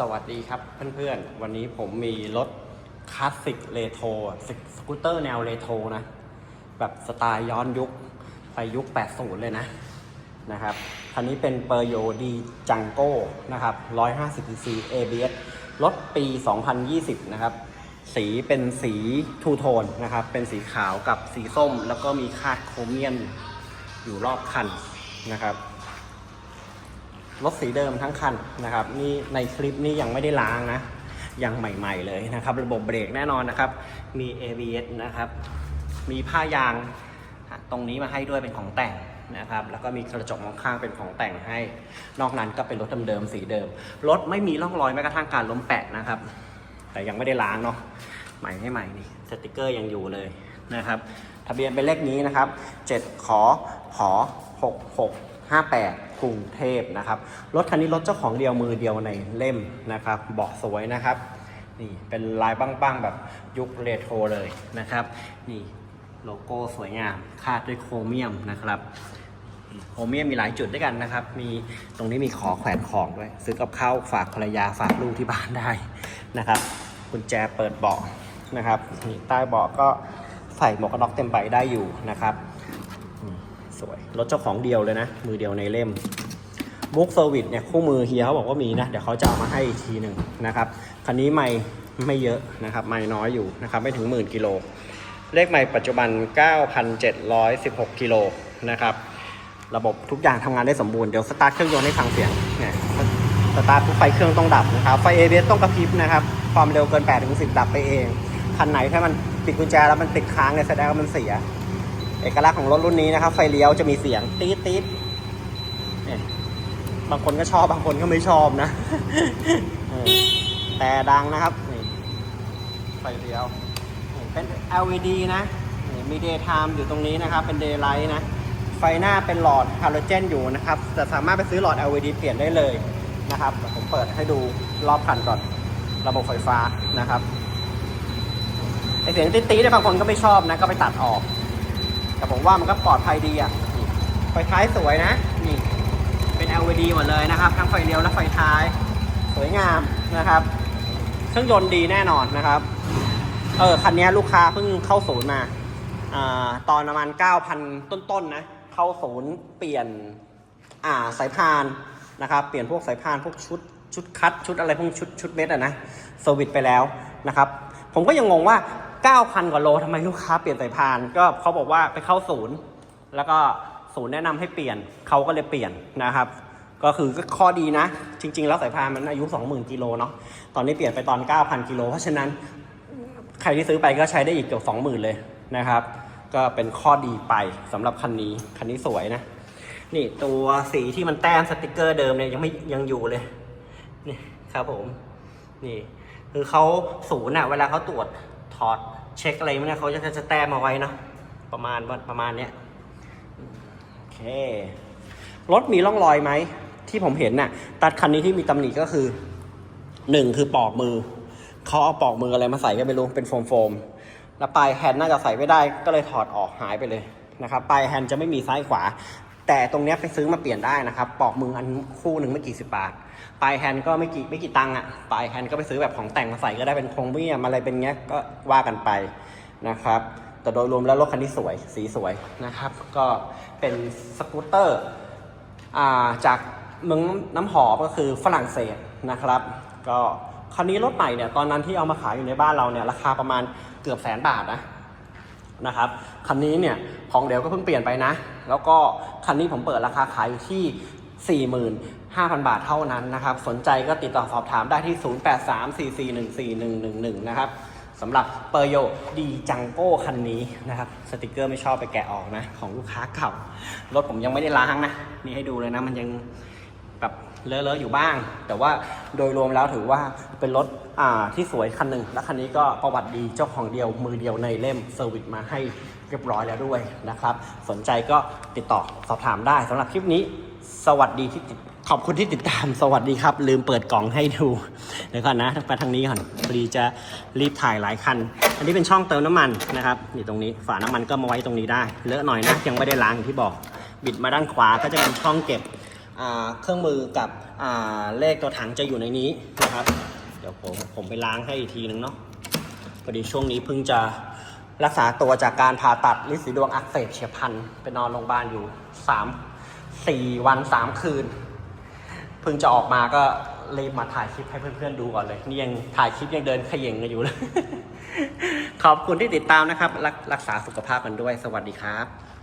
สวัสดีครับเพื่อนๆ วันนี้ผมมีรถคลาสสิกเรโทรสกูตเตอร์แนวเรโทรนะ แบบสไตล์ย้อนยุค ไปยุค 80 เลยนะนะครับคันนี้เป็นเปอร์โยดีจังโก้นะครับ150 cc ABS รถปี 2020 นะครับ สีเป็นสีทูโทนนะครับ เป็นสีขาวกับสีส้ม แล้วก็มีคาดโครเมียมอยู่รอบคันนะครับ รถสีเดิมทั้งคันนะครับนี่ในคลิปนี้ยังไม่ได้ล้างนะ ยังใหม่ ๆเลยนะครับ ระบบเบรกแน่นอนนะครับ มี ABS นะครับ มีผ้ายางตรงนี้มาให้ด้วยเป็นของแต่งนะครับ แล้วก็มีกระจกมองข้างเป็นของแต่งให้ นอกนั้นก็เป็นรถเดิมๆสีเดิม รถไม่มีร่องรอยแม้กระทั่งการล้มแปะนะครับ แต่ยังไม่ได้ล้างเนาะใหม่ให้ใหม่นี่สติกเกอร์ยังอยู่เลยนะครับ ทะเบียนเป็นเลขนี้นะครับ 7 ขอผอ66 58 กรุงเทพนะครับ รถคันนี้รถเจ้าของเดียวมือเดียวในเล่มนะครับเบาะสวยนะครับ นี่เป็นลายบ้างๆ แบบยุคเรโทรเลยนะครับ นี่โลโก้สวยงามคาดด้วยโครเมียมนะครับโครเมียมมีหลายจุดด้วยกันนะครับ มีตรงนี้มีขอแขวนของด้วย ซื้อกับข้าวฝากภรรยาฝากลูกที่บ้านได้นะครับกุญแจเปิดเบาะนะครับใต้เบาะก็ใส่หมวกกันน็อกเต็มใบได้อยู่นะครับ สวย รถเจ้าของเดียวเลยนะ มือเดียวในเล่มบุ๊กเซอร์วิสเนี่ยคู่มือเฮียเขาบอกว่ามีนะ เดี๋ยวเขาจะเอามาให้อีกทีหนึ่งนะครับ คันนี้ไม่ไม่เยอะนะครับไม่น้อยอยู่นะครับ ไม่ถึงหมื่นกิโล เลขใหม่ปัจจุบัน 9,716 กิโลนะครับ ระบบทุกอย่างทำงานได้สมบูรณ์ เดี๋ยวสตาร์ทเครื่องยนต์ให้ฟังเสียงเนี่ยสตาร์ททุกไฟเครื่องต้องดับนะครับ ไฟ ABS ต้องกระพริบนะครับ ความเร็วเกิน8ถึง10 ดับไปเอง คันไหนถ้ามันปิดกุญแจแล้วมันติดค้างเนี่ยแสดงว่ามันเสีย เอกลักษณ์ของรถรุ่นนี้นะครับ ไฟเลี้ยวจะมีเสียงตี๊ดตี๊ดบางคนก็ชอบบางคนก็ไม่ชอบนะ แต่ดังนะครับไฟเลี้ยวเป็น LED นะนี่มี daytime อยู่ตรงนี้นะครับ เป็น daylight นะ ไฟหน้าเป็นหลอดฮาโลเจนอยู่นะครับแต่สามารถไปซื้อหลอด LED เปลี่ยนได้เลยนะครับ ผมเปิดให้ดูรอบคันก่อน ระบบไฟฟ้านะครับไอเสียงติ๊ดๆเนี่ยบางคนก็ไม่ชอบนะ ก็ไปตัดออก แต่ผมว่ามันก็ปลอดภัยดีอะไฟท้ายสวยนะ นี่ เป็น LED หมดเลยนะครับ ทั้งไฟเลี้ยวและไฟท้าย สวยงามนะครับ เครื่องยนต์ดีแน่นอนนะครับ เออ คันนี้ลูกค้าเพิ่งเข้าศูนย์มา อ่า ตอนประมาณ 9,000 ต้นๆนะเข้าศูนย์เปลี่ยน อ่า สายพานนะครับ เปลี่ยนพวกสายพาน พวกชุด ชุดคัด ชุดอะไรพวกชุด ชุดเม็ดอะนะเซอร์วิสไปแล้วนะครับ ผมก็ยังงงว่า 9,000 กว่าโลทำไมลูกค้าเปลี่ยนสายพาน ก็เขาบอกว่าไปเข้าศูนย์ แล้วก็ศูนย์แนะนำให้เปลี่ยน เขาก็เลยเปลี่ยนนะครับ ก็คือก็ข้อดีนะ จริง ๆ แล้วสายพานมันอายุ 20,000 กิโลเนาะ ตอนนี้เปลี่ยนไปตอน 9,000 กิโล เพราะฉะนั้นใครที่ซื้อไปก็ใช้ได้อีกเกือบ20,000 เลยนะครับ ก็เป็นข้อดีไปสำหรับคันนี้ คันนี้สวยนะ นี่ตัวสีที่มันแต้มสติกเกอร์เดิมเนี่ยยังไม่ยังอยู่เลย นี่ครับผม นี่คือเขาศูนย์อะเวลาเขาตรวจ ถอดเช็คอะไรเนี่ยเขาจะจะแต้มมาไว้เนาะประมาณประมาณเนี้ยโอเครถมีร่องรอยไหม ที่ผมเห็นน่ะ ตัดคันนี้ที่มีตำหนิก็คือหนึ่งคือปอกมือ เขาเอาปอกมืออะไรมาใส่ก็ไม่รู้เป็นโฟมโฟมๆแล้วปลายแฮนด์น่าจะใส่ไม่ได้ก็เลยถอดออกหายไปเลยนะครับปลายแฮนด์จะไม่มีซ้ายขวา แต่ตรงเนี้ยไปซื้อมาเปลี่ยนได้นะครับ ปอกมืออันคู่หนึ่งไม่กี่สิบบาท ปลายแฮนด์ก็ไม่กี่ไม่กี่ตังค์อะ ปลายแฮนด์ก็ไปซื้อแบบของแต่งมาใส่ก็ได้เป็นโครงเมียมอะไรเป็นเงี้ยก็ว่ากันไปนะครับ แต่โดยรวมแล้วรถคันนี้สวย สีสวยนะครับ ก็เป็นสกูตเตอร์อ่าจากเมืองน้ำหอมก็คือฝรั่งเศสนะครับ ก็คันนี้รถใหม่เนี่ยตอนนั้นที่เอามาขายอยู่ในบ้านเราเนี่ยราคาประมาณเกือบแสนบาทนะ นะครับ คันนี้เนี่ยของเดี๋ยวก็เพิ่งเปลี่ยนไปนะ แล้วก็คันนี้ผมเปิดราคาขายอยู่ที่ 45,000 บาทเท่านั้นนะครับ สนใจก็ติดต่อสอบถามได้ที่ 0834414111 นะครับสำหรับเปอร์โยดีจังโก้คันนี้นะครับ สติกเกอร์ไม่ชอบไปแกะออกนะ ของลูกค้าเก่ารถผมยังไม่ได้ล้างนะ นี่ให้ดูเลยนะมันยัง แบบเลอะๆอยู่บ้าง แต่ว่าโดยรวมแล้วถือว่าเป็นรถอ่าที่สวยคันหนึ่งและคันนี้ก็ประวัติดีเจ้าของเดียวมือเดียวในเล่มเซอร์วิสมาให้เรียบร้อยแล้วด้วยนะครับ สนใจก็ติดต่อสอบถามได้สำหรับคลิปนี้ สวัสดีที่ติดขอบคุณที่ติดตามสวัสดีครับ ลืมเปิดกล่องให้ดูเดี๋ยวก่อนนะไปทางนี้ก่อนพอดีจะรีบถ่ายหลายคัน อันนี้เป็นช่องเติมน้ำมันนะครับนี่ตรงนี้ฝาน้ำมันก็มาไว้ตรงนี้ได้เลอะหน่อยนะยังไม่ได้ล้างอย่างที่บอก บิดมาด้านขวาก็จะเป็นช่องเก็บ เครื่องมือกับเลขตัวถังจะอยู่ในนี้นะครับ เดี๋ยวผมผมไปล้างให้อีกทีนึงเนาะพอดีช่วงนี้เพิ่งจะรักษาตัวจากการผ่าตัดลิสีดวงอักเสบเฉียบพลันไปนอนโรงพยาบาลอยู่สามสี่วันสามคืน เพิ่งจะออกมาก็รีบมาถ่ายคลิปให้เพื่อนๆดูก่อนเลยนี่ยังถ่ายคลิปยังเดินเขย่งกันอยู่เลย ขอบคุณที่ติดตามนะครับ รักษาสุขภาพกันด้วย สวัสดีครับ